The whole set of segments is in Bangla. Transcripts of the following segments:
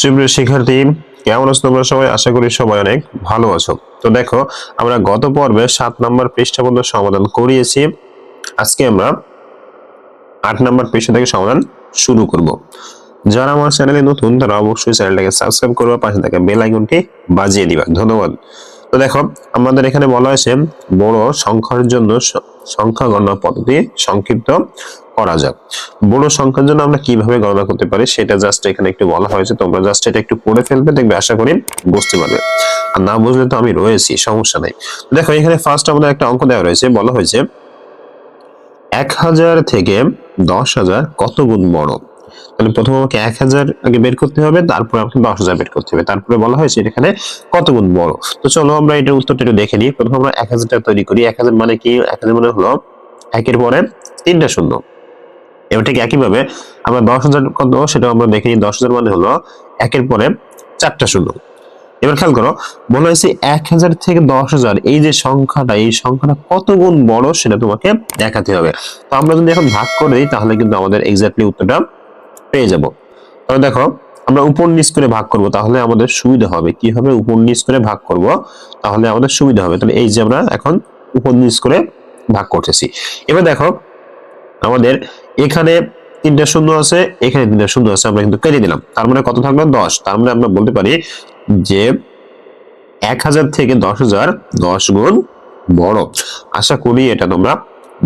সুপ্রিয় শিক্ষার্থী, কেমন আছো তোমরা সবাই? আশা করি সবাই অনেক ভালো আছো। তো দেখো, আমরা গত পর্বে সাত নম্বর পৃষ্ঠা পর্যন্ত সমাধান করিয়েছি। আজকে আমরা আট নম্বর পৃষ্ঠা থেকে সমাধান শুরু করব। যারা আমার চ্যানেলে নতুন, তারা অবশ্যই চ্যানেলটাকে সাবস্ক্রাইব করবে, পাশে থাকা বেল আইকনটি বাজিয়ে দিবা। ধন্যবাদ। তো দেখো, আমাদের এখানে বলা হয়েছে, বড় সংখ্যার জন্য সংখ্যা গণনা পদ্ধতি সংক্ষিপ্ত। করা যাক। বড় সংখ্যার জন্য আমরা কীভাবে গণনা করতে পারি সেটা জাস্ট এখানে একটু বলা হয়েছে। তোমরা জাস্ট এটা একটু পড়ে ফেলবে, দেখবে আশা করি বুঝতে পারবে। আর না বুঝলে তো আমি রয়েছি, সমস্যা নেই। দেখো, এখানে ফার্স্ট আমাদের একটা অঙ্ক দেওয়া রয়েছে, বলা হয়েছে এক হাজার থেকে দশ হাজার কত গুণ বড়? তাহলে প্রথমে আমাকে এক হাজার আগে বের করতে হবে, তারপর আমাকে দশ হাজার বের করতে হবে। তারপরে বলা হয়েছে এখানে কত গুণ বড়? তো চলো আমরা এটার উত্তরটা একটু দেখে নিই। প্রথমে আমরা এক হাজারটা তৈরি করি। এক হাজার মানে কি? এক হাজার মানে হলো একের পরে তিনটা শূন্য। এবার ঠিক একইভাবে আমরা দশ হাজার কত সেটা আমরা দেখে দশ হাজার মানে হলো একের পরে চারটা শূন্য। এবার খেয়াল করো, বলা হয়েছে এক হাজার থেকে দশ হাজার, এই যে সংখ্যাটা, এই সংখ্যাটা কত গুণ বড় সেটা তোমাকে দেখাতে হবে। তো আমরা যদি এখন ভাগ করে দিই, তাহলে কিন্তু আমাদের এক্স্যাক্টলি উত্তরটা পেয়ে যাব। তবে দেখো, আমরা উপর নিচ করে ভাগ করব, তাহলে আমাদের সুবিধা হবে। কি হবে? উপর নিচ করে ভাগ করব, তাহলে আমাদের সুবিধা হবে। তাহলে এই যে আমরা এখন উপর নিচ করে ভাগ করতেছি। এবার দেখো, আমাদের এখানে তিনটা শূন্য আছে, এখানে তিনটা শূন্য আছে, আমরা কিন্তু কেটে দিলাম। তার মানে কত থাকল? দশ। তার মানে আমরা বলতে পারি যে এক হাজার থেকে দশ হাজার দশ গুণ বড়। আশা করি এটা তোমরা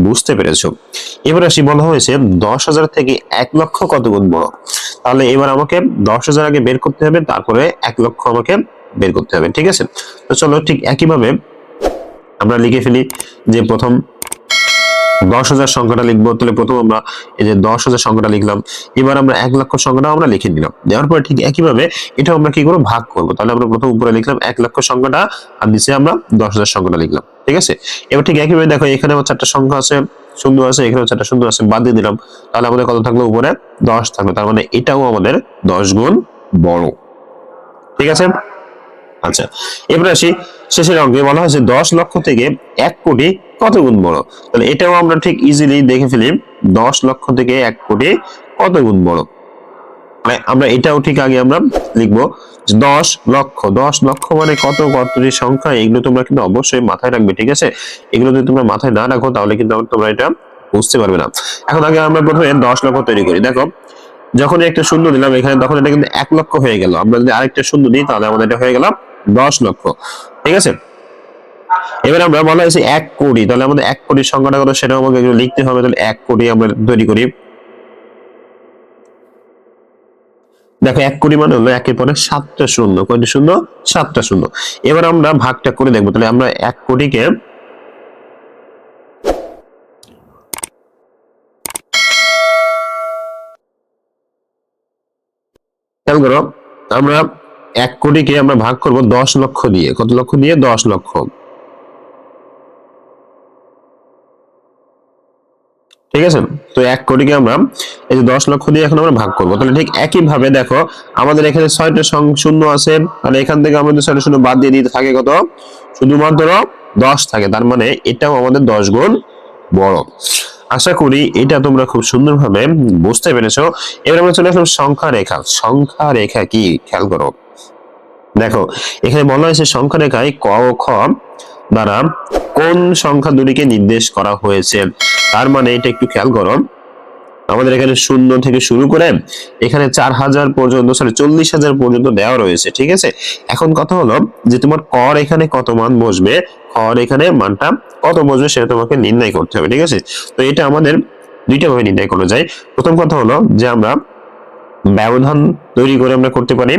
বুঝতে পেরেছ। এবার আসি, বলা হয়েছে দশ হাজার থেকে এক লক্ষ কত গুণ বড়? তাহলে এবার আমাকে দশ হাজার আগে বের করতে হবে, তারপরে এক লক্ষ আমাকে বের করতে হবে, ঠিক আছে? তো চলো ঠিক একইভাবে আমরা লিখে ফেলি যে প্রথম দশ হাজার সংখ্যাটা লিখব, তাহলে প্রথম আমরা এই যে দশ হাজার সংখ্যাটা লিখলাম। এবার আমরা এক লক্ষ সংখ্যাটা আমরা লিখে নিলাম। দেওয়ার পরে ঠিক একইভাবে এটা আমরা কি করব? ভাগ করব। তাহলে আমরা প্রথম উপরে লিখলাম এক লক্ষ সংখ্যাটা আর নিচে আমরা দশ হাজার সংখ্যাটা লিখলাম। ঠিক আছে? এবার ঠিক একইভাবে দেখো, এখানে আমার চারটা সংখ্যা আছে, শূন্য আছে, এখানে চারটা শূন্য আছে, বাদ দিয়ে দিলাম। তাহলে আমাদের কত থাকল? উপরে দশ থাকল। তার মানে এটাও আমাদের দশ গুণ বড়। ঠিক আছে? আচ্ছা এবার আসি শেষের অঙ্কে। বলা হয়েছে দশ লক্ষ থেকে এক কোটি কত গুণ বড়? তাহলে এটাও আমরা ঠিক ইজিলি দেখে ফেলি, দশ লক্ষ থেকে এক কোটি কত গুণ বড়? মানে আমরা এটাও ঠিক আগে আমরা লিখব দশ লক্ষ দশ লক্ষ মানে কত কতটি সংখ্যা, এগুলো তোমরা কিন্তু অবশ্যই মাথায় রাখবে, ঠিক আছে? এগুলো যদি তোমরা মাথায় না রাখো, তাহলে কিন্তু তোমরা এটা বুঝতে পারবে না। এখন আগে আমরা প্রথমে দশ লক্ষ তৈরি করি। দেখো যখন একটা শূন্য দিলাম, এখানে তখন এটা কিন্তু এক লক্ষ হয়ে গেল। আমরা যদি আরেকটা শূন্য দিই, তাহলে আমাদের এটা হয়ে গেল দশ লক্ষ। ঠিক আছে? এবার আমরা বলা হয়েছে এক কোটি, তাহলে আমাদের এক কোটির সংখ্যাটা কত? সেটাও আমাকে লিখতে হবে, তাহলে এক কোটি আমরা তৈরি করি। দেখো, এক কোটি মানে হলো একের পরে সাতটা শূন্য, কয়টি শূন্য? সাতটা শূন্য। এবার আমরা ভাগটা করে দেখব, তাহলে আমরা এক কোটিকে আমরা এক কোটিকে আমরা ভাগ করব দশ লক্ষ দিয়ে। কত লক্ষ দিয়ে? দশ লক্ষ। ঠিক আছে? তো এক কোটিকে আমরা এই যে দশ লক্ষ দিয়ে এখন আমরা ভাগ করব। তাহলে ঠিক একই ভাবে দেখো, আমাদের এখানে ছয়টা শূন্য আছে। তাহলে এখান থেকে আমাদের ছয়টা শূন্য বাদ দিয়ে দিতে থাকে কত? শুধুমাত্র দশ থাকে। তার মানে এটাও আমাদের দশ গুণ বড়। আশা করি এটা তোমরা খুব সুন্দরভাবে বুঝতে পেরেছ। এবার আমরা চলে আসলাম সংখ্যা রেখা। সংখ্যা রেখা কি? খেয়াল করো। দেখো, এখানে বলা হয়েছে সংখ্যা রেখায় ক ও খ দ্বারা কোন সংখ্যা দুটিকে নির্দেশ করা হয়েছে। তার মানে এটা একটু খেয়াল করো। আমাদের এখানে শূন্য থেকে শুরু করে এখানে চার হাজার পর্যন্ত সরি চল্লিশ হাজার পর্যন্ত দেওয়া রয়েছে, ঠিক আছে? এখন কথা হলো যে তোমার কর এখানে কত মান বসবে, কর এখানে মানটা কত বসবে সেটা তোমাকে নির্ণয় করতে হবে, ঠিক আছে? তো এটা আমাদের দুইটা ভাবে নির্ণয় করা যায়। প্রথম কথা হলো যে আমরা ব্যবধান তৈরি করে আমরা করতে পারি,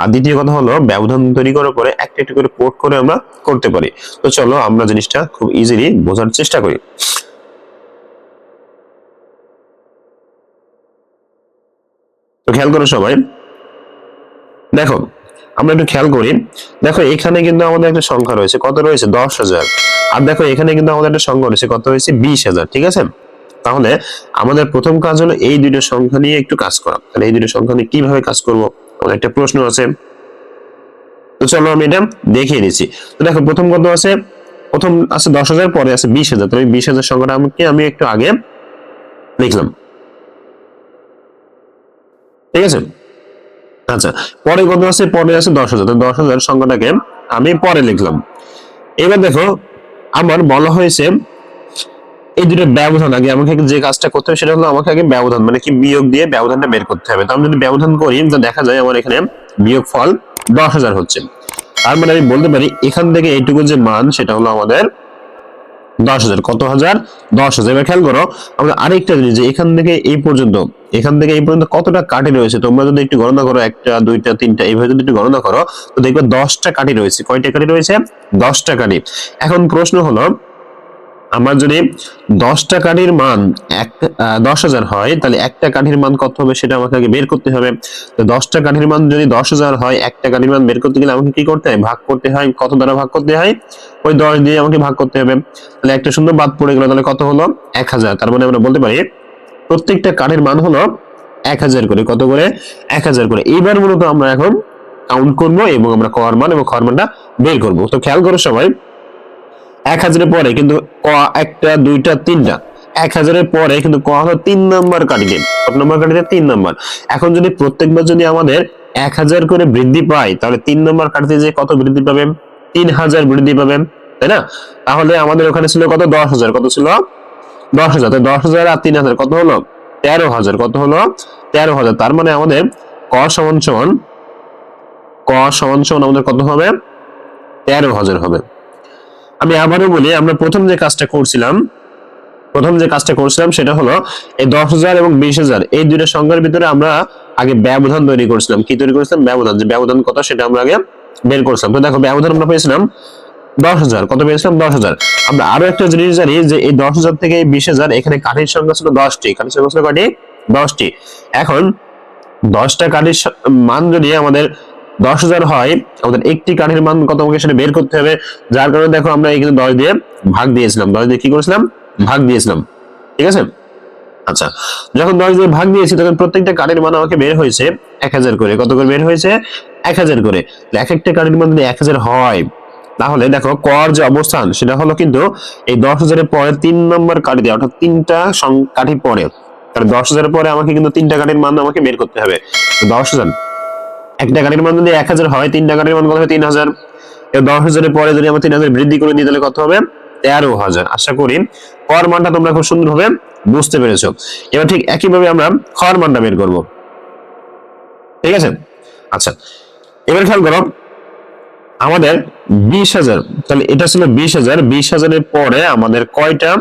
আর দ্বিতীয় কথা হলো ব্যবধান তৈরি করার পরে একটা একটা করে পোর্ট করে আমরা করতে পারি। তো চলো আমরা জিনিসটা খুব ইজিলি বোঝার চেষ্টা করি। তো খেয়াল করো সবাই। দেখো, আমরা একটু খেয়াল করি। দেখো, এখানে কিন্তু আমাদের একটা সংখ্যা রয়েছে। কত রয়েছে? দশ হাজার। আর দেখো, এখানে কিন্তু আমাদের একটা সংখ্যা রয়েছে। কত রয়েছে বিশ হাজার, ঠিক আছে? তাহলে আমাদের প্রথম কাজ হলো এই দুইটা সংখ্যা নিয়ে একটু কাজ করা। তাহলে এই দুটো সংখ্যা নিয়ে কীভাবে কাজ করব? আমাদের একটা প্রশ্ন আছে। তো চলো আমি এটা দেখিয়ে দিচ্ছি। তো দেখো, প্রথম কত আছে? প্রথম আছে দশ হাজার, পরে আছে বিশ হাজার। তাহলে বিশ হাজার সংখ্যাটা আমাকে আমি একটু আগে লিখলাম। ঠিক আছে? আচ্ছা পরে কত আছে? পরে আছে দশ হাজার। দশ হাজার সংখ্যাটাকে আমি পরে লিখলাম। এবার দেখো, আমার বলা হয়েছে এই দুটো ব্যবধান আগে আমাকে যে কাজটা করতে হবে সেটা হলো আমাকে আগে ব্যবধান মানে কি বিয়োগ দিয়ে ব্যবধানটা বের করতে হবে। তো আমি যদি ব্যবধান করি, তো দেখা যায় আমার এখানে বিয়োগ ফল দশ হাজার হচ্ছে। তার মানে আমি বলতে পারি, এখান থেকে এইটুকু যে মান, সেটা হলো আমাদের দশ হাজার। কত হাজার? দশ হাজার। এবার খেয়াল করো আমরা আরেকটা জিনিস যে এখান থেকে এই পর্যন্ত, এখান থেকে এই পর্যন্ত কতটা কাঠি রয়েছে? তোমরা যদি একটু গণনা করো, একটা, দুইটা, তিনটা, এইভাবে যদি একটু গণনা করো, তো দেখবে দশটা কাটি রয়েছে। কয়টা কাটি রয়েছে? দশটা কাঠি। এখন প্রশ্ন হলো আমার যদি দশটা কাঠির মান এক দশ হাজার হয়, তাহলে একটা কাঠির মান কত হবে সেটা আমাকে আগে বের করতে হবে। তো দশটা কাঠির মান যদি দশ হাজার হয়, একটা কাঠির মান বের করতে গেলে আমাকে কি করতে হয়? ভাগ করতে হয়। কত দ্বারা ভাগ করতে হয়? ওই দশ দিয়ে আমাকে ভাগ করতে হবে। তাহলে একটা সুন্দর বাদ পড়ে গেল, তাহলে কত হলো? এক হাজার। তার মানে আমরা বলতে পারি প্রত্যেকটা কাঠের মান হলো এক হাজার করে। কত করে? এক হাজার করে। এইবার মূলত আমরা এখন কাউন্ট করব এবং আমরা কর মান এবং খর মানটা বের করব। তো খেয়াল করো সবাই এক হাজারের পরে কিন্তু ক একটা, দুইটা, তিনটা। এক হাজারের পরে কিন্তু ক হলো তিন নম্বর কাটিতে কত নম্বর কাটিতে তিন নম্বর। এখন যদি প্রত্যেকবার যদি আমাদের এক হাজার করে বৃদ্ধি পায়, তাহলে তিন নম্বর কাটিতে যে কত বৃদ্ধি পাবেন? তিন হাজার বৃদ্ধি পাবেন, তাই না? তাহলে আমাদের ওখানে ছিল কত? দশ হাজার। কত ছিল? দশ হাজার। দশ হাজার আর তিন হাজার কত হলো? তেরো হাজার। কত হলো? তেরো হাজার। তার মানে আমাদের ক সমান সমান, ক সমান সমান আমাদের কত হবে? তেরো হাজার হবে। আমি আবারও বলি, আমরা প্রথম যে কাজটা করছিলাম, প্রথম যে কাজটা করছিলাম সেটা হলো এই দশ হাজার এবং বিশ হাজার, এই দুইটা সংখ্যার ভিতরে আমরা আগে ব্যবধান তৈরি করেছিলাম। কি তৈরি করেছিলাম? ব্যবধান। যে ব্যবধান কত সেটা আমরা আগে বের করছিলাম। তো দেখো, ব্যবধান আমরা পেয়েছিলাম দশ হাজার। কত পেয়েছিলাম? দশ হাজার। আমরা আরও একটা জিনিস জানি যে এই দশ হাজার থেকে বিশ হাজার, এখানে কাঠির সংখ্যা ছিল দশটি। কাঠির সংখ্যা ছিল কয়টি? দশটি। এখন দশটা কাঠির মান যদি আমাদের দশ হাজার হয়, আমাদের একটি কাঠির মান কত আমাকে সেটা বের করতে হবে, যার কারণে দেখো আমরা এখানে দশ দিয়ে ভাগ দিয়েছিলাম। দশ দিয়ে কি করেছিলাম? ভাগ দিয়েছিলাম। ঠিক আছে? আচ্ছা যখন দশ দিয়ে ভাগ দিয়েছি, তখন প্রত্যেকটা কাঠের মান আমাকে বের হয়েছে এক হাজার করে। কত করে বের হয়েছে? এক হাজার করে। এক একটা কাঠের মান যদি এক হাজার হয়, তাহলে দেখো কর যে অবস্থান, সেটা হলো কিন্তু এই দশ হাজারের পরে তিন নম্বর কাঠি দেওয়া অর্থাৎ তিনটা কাঠি পরে, তাহলে দশ হাজারের পরে আমাকে কিন্তু তিনটা কাঠির মান আমাকে বের করতে হবে। দশ হাজার। একটা গাড়ির মান যদি এক হাজার হয়, তিনটা গাড়ির মান কত হবে? তিন হাজার। দশ হাজারের পরে যদি আমরা তিন হাজার বৃদ্ধি করে দিই তাহলে কত হবে? তেরো হাজার। আশা করি কর মানটা তোমরা খুব সুন্দরভাবে বুঝতে পেরেছ। এবার ঠিক একইভাবে আমরা খর মানটা বের করব। ঠিক আছে? আচ্ছা এবার খেয়াল করো, আমাদের বিশ হাজার, তাহলে এটা ছিল বিশ হাজার। বিশ হাজারের পরে আমাদের কয়টা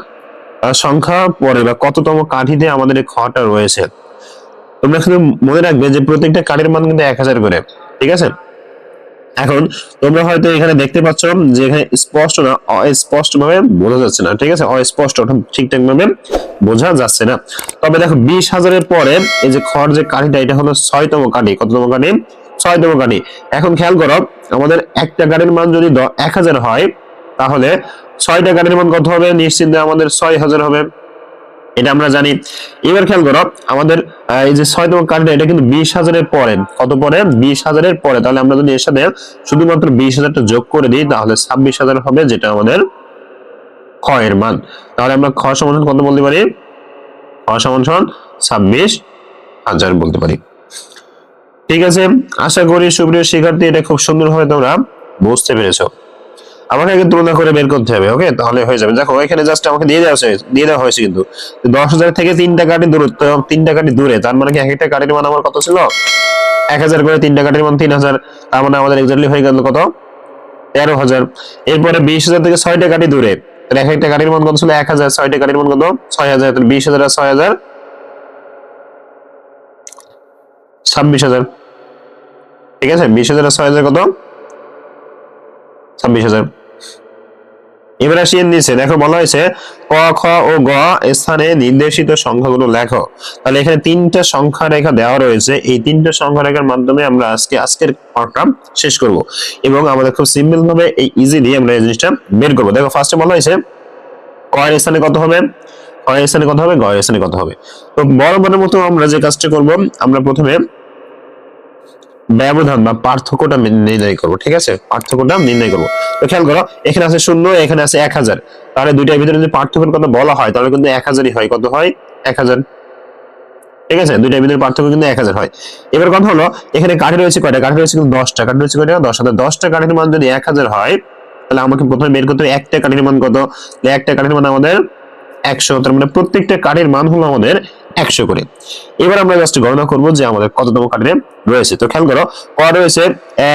সংখ্যা পরে বা কততম কাঠিতে আমাদের এই খটা রয়েছে? তোমরা শুধু মনে রাখবে যে প্রত্যেকটা কাঠের মান কিন্তু এক হাজার করে, ঠিক আছে? এখন তোমরা হয়তো এখানে দেখতে পাচ্ছ যে এখানে স্পষ্ট না অস্পষ্ট ভাবে বোঝা যাচ্ছে না, ঠিক আছে? অস্পষ্ট ঠিকঠাক ভাবে বোঝা যাচ্ছে না। তবে দেখো, বিশ হাজারের পরে এই যে খড় যে কাঠিটা, এটা হলো ছয়তম কাঠি, কততম কাঠি? ছয়তম কাঠি। এখন খেয়াল করো, আমাদের একটা গাড়ির মান যদি এক হাজার হয়, তাহলে ছয়টা গাড়ির মান কত হবে? নিশ্চিন্তে আমাদের ছয় হাজার হবে। এটা আমরা জানি। এবার খেয়াল করো, আমাদের এই যে ছয় ছয়তম কার্ডটা এটা কিন্তু বিশ হাজারের পরে, কত পরে? বিশ হাজারের পরে। তাহলে আমরা যদি এর সাথে শুধুমাত্র বিশ হাজারটা যোগ করে দিই, তাহলে ছাব্বিশ হাজার হবে যেটা আমাদের এর মান। তাহলে আমরা খ সমান কত বলতে পারি? খ সমান ছাব্বিশ হাজার বলতে পারি। ঠিক আছে, আশা করি সুপ্রিয় শিক্ষার্থী, এটা খুব সুন্দরভাবে তোমরা বুঝতে পেরেছ। আমাকে আগে তুলনা করে বের করতে হবে ওকে তাহলে হয়ে যাবে। দেখো, এখানে জাস্ট আমাকে দিয়ে দেওয়া হয়েছে দিয়ে দেওয়া হয়েছে কিন্তু। দশ হাজার থেকে তিনটা কাঠি দূরত্ব তিনটা কাঠি দূরে, তার মানে কি এক একটা কাঠির মান আমার কত ছিল? এক হাজার করে তিনটা কাঠির মান তিন হাজার, তার মানে আমাদের এক্সাক্টলি হয়ে গেল কত? তেরো হাজার। এরপরে বিশ হাজার থেকে ছয়টা কাঠি দূরে, তাহলে এক একটা কাঠির মান কত ছিল? এক হাজার। ছয়টা কাঠির মান কত? ছয় হাজার। বিশ হাজার ছয় হাজার ছাব্বিশ হাজার। ঠিক আছে? বিশ হাজার ছয় হাজার কত? ছাব্বিশ হাজার। এবার নিচে দেখো বলা হয়েছে ক, খ ও গ স্থানে নির্দেশিত সংখ্যাগুলো লেখো। তাহলে এখানে তিনটা সংখ্যা রেখা দেওয়া রয়েছে। এই তিনটা সংখ্যা রেখার মাধ্যমে আমরা আজকে, আজকের পাঠটা শেষ করব এবং আমাদের খুব সিম্পল ভাবে এই ইজিলি আমরা এই জিনিসটা বের করব। দেখো ফার্স্টে বলা হয়েছে ক এর স্থানে কত হবে? ক এর স্থানে কত হবে? গ এর স্থানে কত হবে? তো বড় বরাবরের মতো আমরা যে কাজটা করব, আমরা প্রথমে ব্যবধান বা পার্থক্যটা নির্ণয় করব, ঠিক আছে? পার্থক্যটা নির্ণয় করব। তো খেয়াল করো, এখানে আছে শূন্য, এখানে আছে এক হাজার। তাহলে দুইটার ভিতরে যদি পার্থক্যের কথা বলা হয়, তাহলে কিন্তু এক হাজারই হয়। কত হয়? এক হাজার। ঠিক আছে? দুইটার ভিতরে পার্থক্য কিন্তু এক হাজার হয়। এবার কথা হলো, এখানে কাঠি রয়েছে কয়টা? কাঠি রয়েছে কিন্তু দশটা। কাঠি রয়েছে কয়টা? দশ। হাজার দশটা কাঠির মান যদি এক হাজার হয়, তাহলে আমাকে প্রথমে বের করতে হবে একটা কাঠির মান কত? একটা কাঠির মান আমাদের একশো। তার মানে প্রত্যেকটা কাঠের মান হলো আমাদের একশো করে। এবার আমরা জাস্ট গণনা করব যে আমাদের কততম কাঠে রয়েছে। তো খেয়াল করো, ক রয়েছে,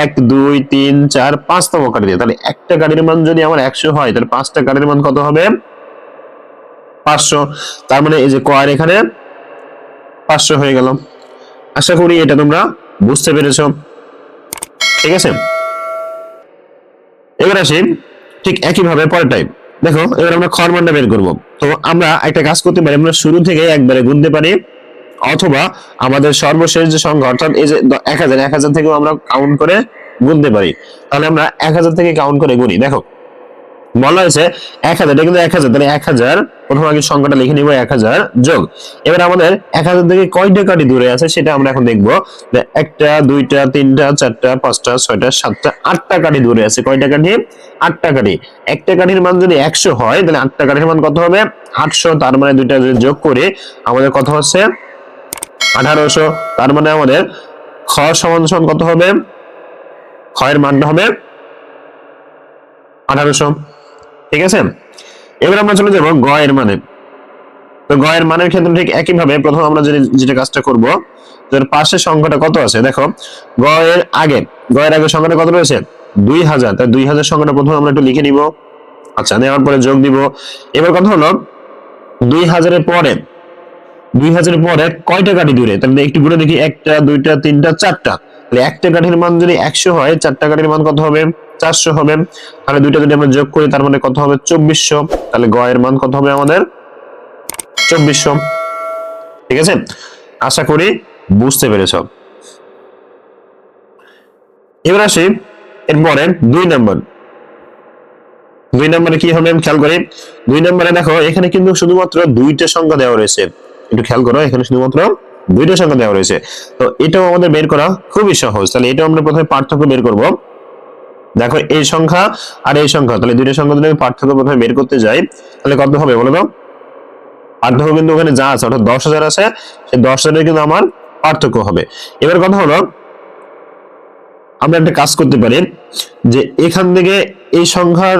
এক, দুই, তিন, চার, পাঁচতম কাঠি তাহলে একটা কাঠের মান যদি আমার একশো হয়, তাহলে পাঁচটা কাঠের মান কত হবে? পাঁচশো। তার মানে এই যে ক এখানে পাঁচশো হয়ে গেল। আশা করি এটা তোমরা বুঝতে পেরেছ। ঠিক আছে? এবার আসি ঠিক একইভাবে পরের টাইম দেখো, এবার আমরা খর মানটা বের করব। তো আমরা একটা কাজ করতে পারি, আমরা শুরু থেকে একবারে গুনতে পারি, অথবা আমাদের সর্বশেষ যে সংখ্যা, অর্থাৎ এই যে এক হাজার এক হাজার থেকেও আমরা কাউন্ট করে গুনতে পারি। তাহলে আমরা এক হাজার থেকে কাউন্ট করে গুনি। দেখো বলা হয়েছে এক হাজার, এটা কিন্তু এক হাজার, তাহলে এক হাজার, প্রথম আগে সংখ্যাটা লিখে নিব এক হাজার যোগ। এবার আমাদের এক হাজার থেকে কয়টা কাঠি দূরে আছে সেটা আমরা এখন দেখব। একটা, দুইটা, তিনটা, চারটা, পাঁচটা, ছয়টা, সাতটা, আটটা কাঠি দূরে আছে। কয়টা কাঠি? আটটা কাঠি। একটা কাঠির মান যদি একশো হয়, তাহলে আটটা কাঠির মান কত হবে? আটশো, তার মানে দুইটা যদি যোগ করে, আমাদের কত হচ্ছে? আঠারোশো, তার মানে আমাদের খ সমান সমান কত হবে? ক্ষয়ের মানটা হবে আঠারোশো। ঠিক আছে? এবার আমরা চলে যাব গ এর মানে। তো গ এর মানের ক্ষেত্রে ঠিক একই ভাবে প্রথম আমরা যে যেটা কাজটা করব যার পাশের সংখ্যাটা কত আছে? দেখো গ এর আগে গ এর আগে সংখ্যাটা কত রয়েছে? দুই হাজার। তাই দুই হাজার সংখ্যাটা প্রথমে আমরা একটু লিখে নিব। আচ্ছা নেওয়ার পরে যোগ দিব। এবার কথা হলো, দুই হাজারের পরে, দুই হাজারের পরে কয়টা কাঠি দূরে? তাহলে একটু ঘুরে দেখি, একটা, দুইটা, তিনটা, চারটা। তাহলে একটা কাঠির মান যদি একশো হয়, চারটা কাঠির মান কত হবে? চারশো হবে। তাহলে দুইটা যদি আমরা যোগ করি, তার মানে কত হবে? চব্বিশশো। তাহলে গ এর মান কত হবে আমাদের? চব্বিশশো। ঠিক আছে? আশা করি বুঝতে পেরেছ। এবার আসি এরপরে দুই নম্বর। দুই নম্বরে কি হবে? আমি খেয়াল করি। দুই নম্বরে দেখো, এখানে কিন্তু শুধুমাত্র দুইটা সংখ্যা দেওয়া রয়েছে। একটু খেয়াল করো, এখানে শুধুমাত্র দুইটা সংখ্যা দেওয়া রয়েছে। তো এটাও আমাদের বের করা খুবই সহজ। তাহলে এটাও আমরা প্রথমে পার্থক্য বের করব। দেখো এই সংখ্যা আর এই সংখ্যা, তাহলে দুইটা সংখ্যা যদি পার্থক্য প্রথমে বের করতে যাই, তাহলে কত হবে বলো তো? পার্থক্য কিন্তু ওখানে যা আছে, অর্থাৎ দশ হাজার আছে, সেই দশ হাজারের কিন্তু আমার পার্থক্য হবে। এবার কথা হলো, আমরা একটা কাজ করতে পারি যে এখান থেকে এই সংখ্যার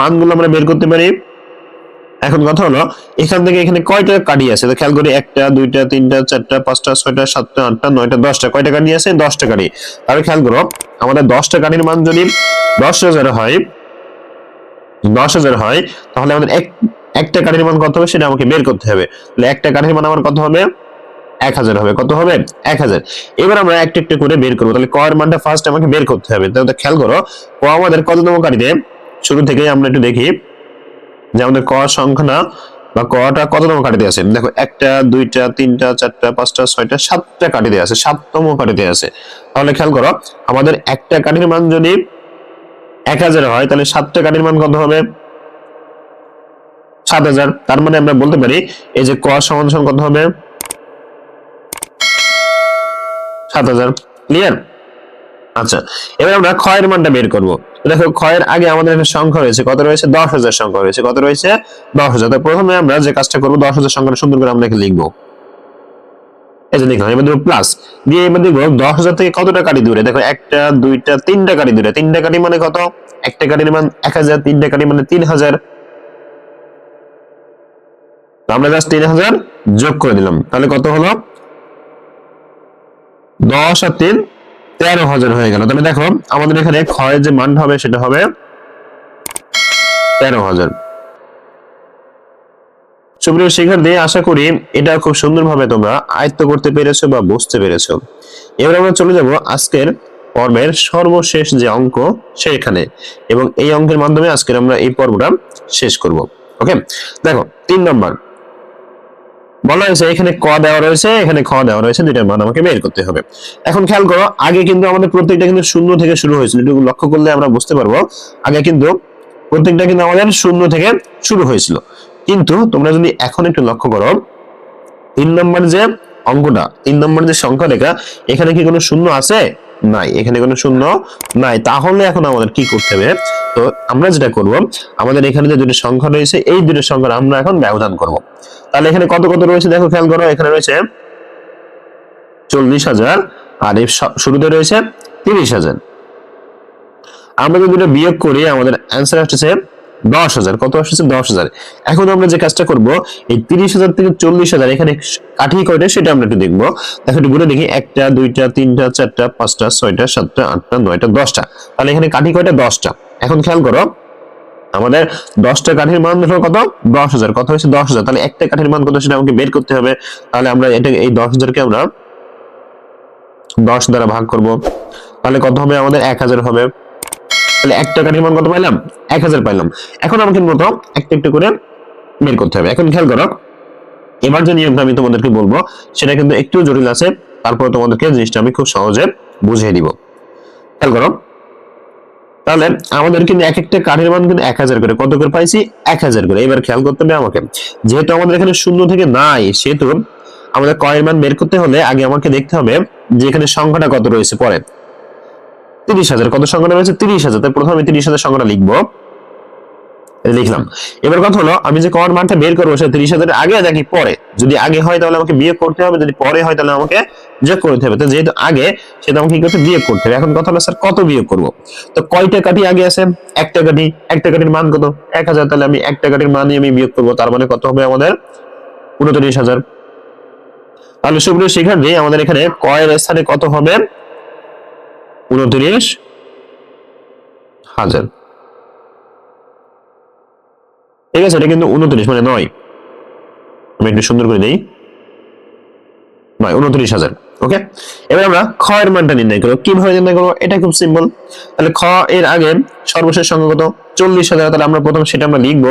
মানগুলো আমরা বের করতে পারি। এখন কথা হলো, এখান থেকে এখানে কয়টা কাঠি আছে? তো খেয়াল করি একটা, দুইটা, তিনটা, চারটা, পাঁচটা, ছয়টা, সাতটা, আটটা, নয়টা, দশটা। কয়টা কাঠি আছে? দশটা কাঠি তাহলে খেয়াল করো, আমাদের দশটা কাঠির মান যদি দশ হাজার হয়, দশ হাজার হয়, তাহলে আমাদের এক, একটা কাঠির মান কত হবে সেটা আমাকে বের করতে হবে। তাহলে একটা কাঠির মান আমার কত হবে? এক হাজার হবে। কত হবে? এক হাজার। এবার আমরা একটা একটা করে বের করব। তাহলে কয়ের মানটা ফার্স্ট আমাকে বের করতে হবে। তাহলে খেয়াল করো, ক আমাদের কততম কাঠিতে শুরু থেকে আমরা একটু দেখি। যে আমাদের ক সংখ্যা না, বা কটা কততম কাঠিতে আছে? দেখো, একটা, দুইটা, তিনটা, চারটা, পাঁচটা, ছয়টা, সাতটা কাঠিতে আছে, সাততম কাঠিতে আছে। তাহলে খেয়াল করো, আমাদের একটা কাঠির মান যদি এক হাজার হয়, তাহলে সাতটা কাঠির মান কত হবে? সাত হাজার। তার মানে আমরা বলতে পারি, এই যে ক সমান কত হবে? সাত হাজার। ক্লিয়ার আচ্ছা এবার আমরা ক্ষয়ের মানটা বের করব। দেখো, ক্ষয়ের আগে আমাদের একটা সংখ্যা রয়েছে, কত রয়েছে? দশ হাজার সংখ্যা রয়েছে, কত রয়েছে? দশ হাজার। প্রথমে আমরা যে কাজটা করব, দশ হাজার সংখ্যাটা সুন্দর করে আমরা লিখব। প্লাস দিয়ে এবার দেখব, দশ হাজার থেকে কতটা দূরে? দেখো, একটা, দুইটা, তিনটা দূরে। তিনটা মানে কত? একটা কাটির মান এক হাজার, তিনটা কাটি মানে তিন হাজার। আমরা জাস্ট তিন হাজার যোগ করে দিলাম। তাহলে কত হলো? দশ আর তিন তেরো হাজার হয়ে গেল। তাহলে দেখো, আমাদের এখানে ক্ষয়ের যে মানটা হবে, সেটা হবে তেরো হাজার। সুপ্রিয় শিক্ষার্থী, আশা করি এটা খুব সুন্দরভাবে তোমরা আয়ত্ত করতে পেরেছ বা বুঝতে পেরেছ। এবার আমরা চলে যাব আজকের পর্বের সর্বশেষ যে অঙ্ক সেখানে এবং এই অঙ্কের মাধ্যমে আজকের আমরা এই পর্বটা শেষ করব। ওকে? দেখো, তিন নম্বর। বলা হয়েছে, এখানে ক দেওয়া রয়েছে, এখানে খ দেওয়া রয়েছে মান আমাকে বের করতে হবে। এখন খেয়াল করো, আগে কিন্তু আমাদের প্রত্যেকটা কিন্তু শূন্য থেকে শুরু হয়েছিল। এটুকু লক্ষ্য করলে আমরা বুঝতে পারব, আগে কিন্তু প্রত্যেকটা কিন্তু আমাদের শূন্য থেকে শুরু হয়েছিল। কিন্তু তোমরা যদি এখন একটু লক্ষ্য করো, তিন নম্বর যে অঙ্কটা, তিন নম্বর যে সংখ্যা রেখা এখানে কি কোনো শূন্য আছে? নাই, এখানে কোনো শূন্য নাই। তাহলে এখন আমাদের কি করতে হবে? তো আমরা যেটা করব, আমাদের এখানে যে দুটি সংখ্যা রয়েছে, এই দুটি সংখ্যার আমরা এখন ব্যবধান করব। তাহলে এখানে কত কত রয়েছে দেখো, খেয়াল করো, এখানে রয়েছে চল্লিশ হাজার, আর এর শুরুতে রয়েছে তিরিশ হাজার। আমরা যদি বিয়োগ করি, আমাদের অ্যান্সার আসছে দশ হাজার। কত আসছে? দশ হাজার। এখন আমরা যে কাজটা করব, এই তিরিশ হাজার থেকে চল্লিশ হাজার এখানে কাঠি কয়টা, সেটা আমরা একটু দেখব। দেখো, একটু ঘুরে দেখি। একটা, দুইটা, তিনটা, চারটা, পাঁচটা, ছয়টা, সাতটা, আটটা, নয়টা, দশটা। তাহলে এখানে কাঠি কয়টা? দশটা। এখন খেয়াল করো, আমাদের দশটা কাঠির মান হলো কত? দশ হাজার। কত হয়েছে? দশ হাজার। তাহলে একটা কাঠির মান কত সেটা আমাকে বের করতে হবে। তাহলে আমরা এটা, এই দশ হাজারকে আমরা দশ দ্বারা ভাগ করব। তাহলে কত হবে? আমাদের এক হাজার হবে। তাহলে একটা কাঠির মান কত পাইলাম? এক হাজার পাইলাম। এখন আমাকে মূলত একটা একটু করে বের করতে হবে। এখন খেয়াল করো, এবার যে নিয়মটা আমি তোমাদেরকে বলব, সেটা কিন্তু একটু জটিল আছে। তারপর তোমাদেরকে জিনিসটা আমি খুব সহজে বুঝিয়ে দিব। খেয়াল করো, তাহলে আমাদের কিন্তু এক একটা কাঠের মান কিন্তু এক হাজার করে। কত করে পাইছি? এক হাজার করে। এবার খেয়াল করতে হবে আমাকে। যেহেতু আমাদের এখানে শূন্য থেকে নাই, সেহেতু আমাদের কয়ের মান বের করতে হলে আগে আমাকে দেখতে হবে যে এখানে সংখ্যাটা কত রয়েছে পরে। তিরিশ হাজার। কত সংখ্যাটা রয়েছে? তিরিশ হাজার। তাই প্রথমে তিরিশ হাজার সংখ্যাটা লিখব। লিখলাম। এবার কথা হলো, আমি যে কর মানটা বের করব, সেটা তিরিশ হাজারের আগে পরে? যদি আগে হয় তাহলে আমাকে করতে হবে, যদি পরে হয় তাহলে আমাকে যোগ করতে হবে। তো যেহেতু আগে, সেটা আমাকে কি করতে করতে হবে। এখন কথা হলো, স্যার, কত বিয়োগ করব? তো কয়টা কাঠি আগে আছে? একটা কাঠি। একটা কাঠির মান কত? এক হাজার। তাহলে আমি একটা কাঠির মানই আমি বিয়োগ করব। তার মানে কত হবে আমাদের? উনত্রিশ হাজার। তাহলে সুপ্রিয় শিক্ষার্থী, আমাদের এখানে কয়ের স্থানে কত হবে? উনত্রিশ হাজার। ঠিক আছে, এটা কিন্তু উনত্রিশ মানে নয়। আমি একটু সুন্দর করে দিই। নয়, উনত্রিশ হাজার, ওকে? এবার আমরা খ এর মানটা নির্ণয় করব। কীভাবে নির্ণয় করব? এটা খুব সিম্পল তাহলে খ এর আগে সর্বশেষ সংখ্যা কত? চল্লিশ হাজার। তাহলে আমরা প্রথম সেটা আমরা লিখব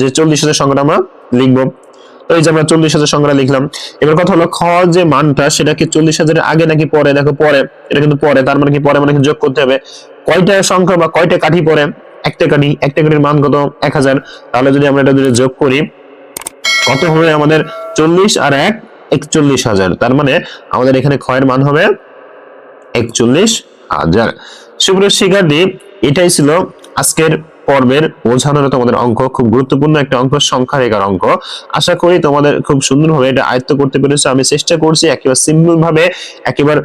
যে চল্লিশ হাজার সংখ্যাটা আমরা লিখব। এই যে আমরা চল্লিশ হাজার সংখ্যাটা লিখলাম। এবার কথা হলো খ যে মানটা, সেটা কি চল্লিশ হাজারের আগে নাকি পরে? দেখো পরে। এটা কিন্তু পরে, তার মানে কি পরে মানে যোগ করতে হবে। কয়টা সংখ্যা বা কয়টা কাঠি পরে? একটা কাঠি, একটা কাঠির মান কত? এক হাজার। তাহলে যদি আমরা এটা যদি যোগ করি, কত হবে আমাদের চল্লিশ আর এক? একচল্লিশ হাজার। তার মানে আমাদের এখানে ক্ষয়ের মান হবে একচল্লিশ হাজার। সুপ্রিয় শিক্ষার্থী, এটাই ছিল আজকের পর্বের বোঝানোর তোমাদের অঙ্ক, খুব গুরুত্বপূর্ণ একটা অঙ্ক, সংখ্যার এগারো অঙ্ক। আশা করি তোমাদের খুব সুন্দরভাবে এটা আয়ত্ত করতে পেরেছ। আমি চেষ্টা করছি একেবারে সিম্পল ভাবে একেবারে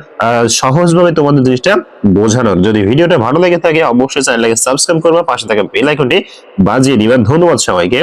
সহজ ভাবে তোমাদের জিনিসটা বোঝানোর। যদি ভিডিওটা ভালো লেগে থাকে, অবশ্যই চ্যানেলটাকে সাবস্ক্রাইব করবা, পাশে থাকা বেল আইকনটি বাজিয়ে দিবা। ধন্যবাদ সবাইকে।